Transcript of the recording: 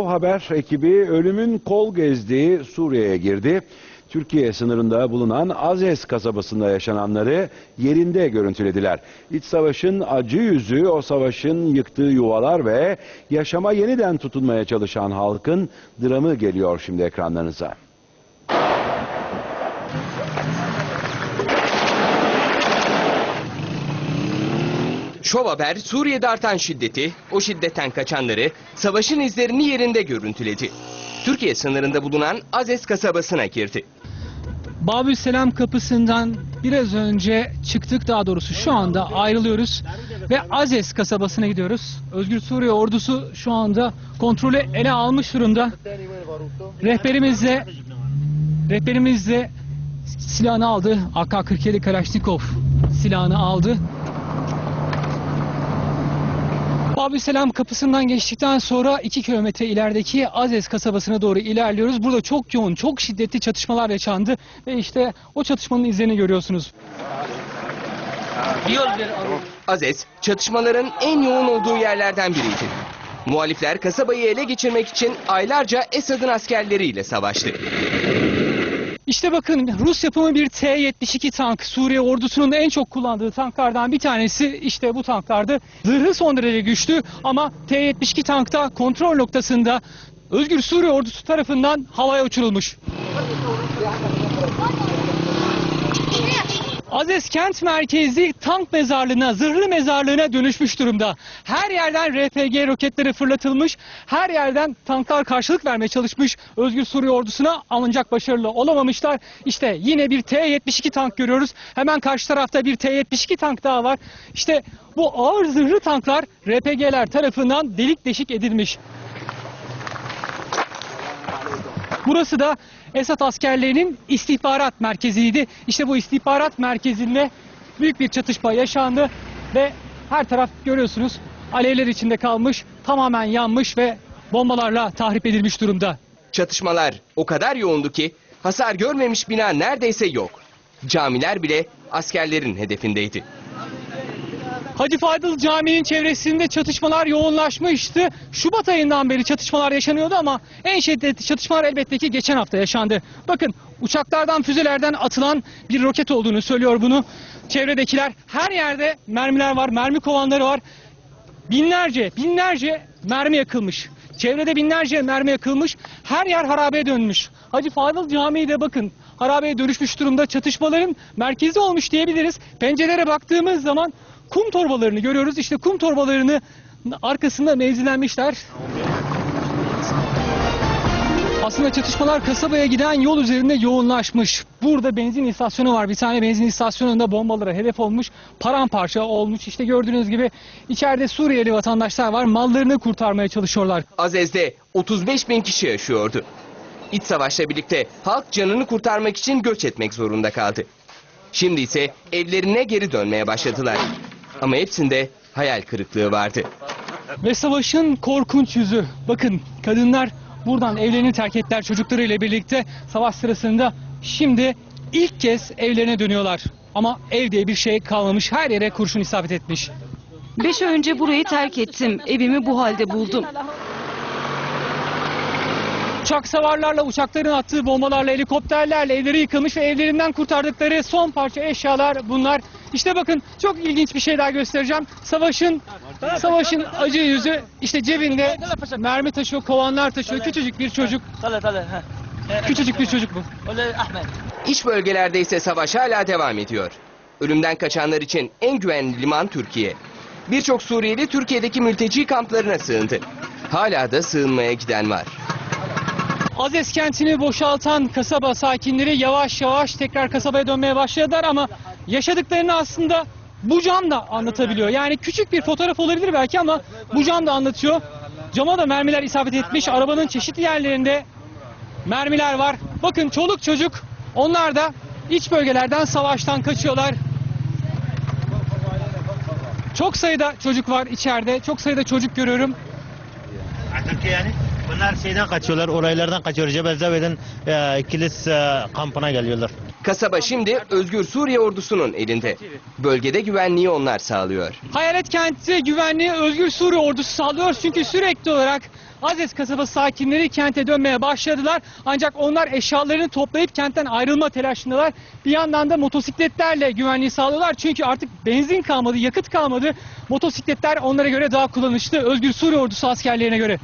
O Haber ekibi ölümün kol gezdiği Suriye'ye girdi. Türkiye sınırında bulunan Azez kasabasında yaşananları yerinde görüntülediler. İç savaşın acı yüzü, o savaşın yıktığı yuvalar ve yaşama yeniden tutunmaya çalışan halkın dramı geliyor şimdi ekranlarınıza. Şov Haber Suriye'de artan şiddeti, o şiddetten kaçanları, savaşın izlerini yerinde görüntüledi. Türkiye sınırında bulunan Azez kasabasına girdi. Babüselam kapısından biraz önce çıktık daha doğrusu şu anda ayrılıyoruz ve Azez kasabasına gidiyoruz. Özgür Suriye ordusu şu anda kontrolü ele almış durumda. Rehberimiz de rehberimiz de silahını aldı. AK-47 Kalashnikov silahını aldı. Babüselam kapısından geçtikten sonra 2 kilometre ilerideki Azez kasabasına doğru ilerliyoruz. Burada çok yoğun, çok şiddetli çatışmalar yaşandı ve işte o çatışmanın izlerini görüyorsunuz. Azez, çatışmaların en yoğun olduğu yerlerden biriydi. Muhalifler kasabayı ele geçirmek için aylarca Esad'ın askerleriyle savaştı. İşte bakın Rus yapımı bir T-72 tank Suriye ordusunun en çok kullandığı tanklardan bir tanesi işte bu tanklardı. Zırhı son derece güçlü ama T-72 tankta kontrol noktasında Özgür Suriye ordusu tarafından havaya uçurulmuş. Azez kent merkezi tank mezarlığına, zırhlı mezarlığına dönüşmüş durumda. Her yerden RPG roketleri fırlatılmış, her yerden tanklar karşılık vermeye çalışmış Özgür Suriye ordusuna ancak başarılı olamamışlar. İşte yine bir T-72 tank görüyoruz. Hemen karşı tarafta bir T-72 tank daha var. İşte bu ağır zırhlı tanklar RPG'ler tarafından delik deşik edilmiş. Burası da Esad askerlerinin istihbarat merkeziydi. İşte bu istihbarat merkezinde büyük bir çatışma yaşandı ve her taraf görüyorsunuz alevler içinde kalmış, tamamen yanmış ve bombalarla tahrip edilmiş durumda. Çatışmalar o kadar yoğundu ki hasar görmemiş bina neredeyse yok. Camiler bile askerlerin hedefindeydi. Hacı Fadıl Camii'nin çevresinde çatışmalar yoğunlaşmıştı. Şubat ayından beri çatışmalar yaşanıyordu ama en şiddetli çatışmalar elbette ki geçen hafta yaşandı. Bakın uçaklardan füzelerden atılan bir roket olduğunu söylüyor bunu. Çevredekiler her yerde mermiler var, mermi kovanları var. Binlerce, binlerce mermi yakılmış. Çevrede binlerce mermi yakılmış. Her yer harabeye dönmüş. Hacı Fadıl Camii de bakın harabeye dönüşmüş durumda. Çatışmaların merkezi olmuş diyebiliriz. Pencerelere baktığımız zaman kum torbalarını görüyoruz. İşte kum torbalarını arkasında mevzilenmişler. Aslında çatışmalar kasabaya giden yol üzerinde yoğunlaşmış. Burada benzin istasyonu var. Bir tane benzin istasyonunda bombalara hedef olmuş. Paramparça olmuş. İşte gördüğünüz gibi içeride Suriyeli vatandaşlar var. Mallarını kurtarmaya çalışıyorlar. Azez'de 35 bin kişi yaşıyordu. İç savaşla birlikte halk canını kurtarmak için göç etmek zorunda kaldı. Şimdi ise evlerine geri dönmeye başladılar. Ama hepsinde hayal kırıklığı vardı. Ve savaşın korkunç yüzü. Bakın kadınlar buradan evlerini terk ettiler çocuklarıyla birlikte savaş sırasında. Şimdi ilk kez evlerine dönüyorlar. Ama ev diye bir şey kalmamış. Her yere kurşun isabet etmiş. Beş önce burayı terk ettim. Evimi bu halde buldum. Uçak savarlarla, uçakların attığı bombalarla, helikopterlerle evleri yıkılmış ve evlerinden kurtardıkları son parça eşyalar bunlar. İşte bakın çok ilginç bir şey daha göstereceğim. Savaşın savaşın acı yüzü işte cebinde mermi taşıyor, kovanlar taşıyor. Küçücük bir çocuk. Küçücük bir çocuk bu. İç bölgelerde ise savaş hala devam ediyor. Ölümden kaçanlar için en güvenli liman Türkiye. Birçok Suriyeli Türkiye'deki mülteci kamplarına sığındı. Hala da sığınmaya giden var. Azez kentini boşaltan kasaba sakinleri yavaş yavaş tekrar kasabaya dönmeye başladılar ama yaşadıklarını aslında bu cam da anlatabiliyor. Yani küçük bir fotoğraf olabilir belki ama bu cam da anlatıyor. Cama da mermiler isabet etmiş. Arabanın çeşitli yerlerinde mermiler var. Bakın çoluk çocuk onlar da iç bölgelerden savaştan kaçıyorlar. Çok sayıda çocuk var içeride. Çok sayıda çocuk görüyorum. Yani bunlar şeyden kaçıyorlar, oraylardan kaçıyorlar. Cebel Zaved'in e, kilis e, kampına geliyorlar. Kasaba şimdi Özgür Suriye ordusunun elinde. Bölgede güvenliği onlar sağlıyor. Hayalet kenti güvenliği Özgür Suriye ordusu sağlıyor çünkü sürekli olarak Azez kasabası sakinleri kente dönmeye başladılar. Ancak onlar eşyalarını toplayıp kentten ayrılma telaşındalar. Bir yandan da motosikletlerle güvenliği sağlıyorlar. Çünkü artık benzin kalmadı, yakıt kalmadı. Motosikletler onlara göre daha kullanışlı. Özgür Suriye ordusu askerlerine göre.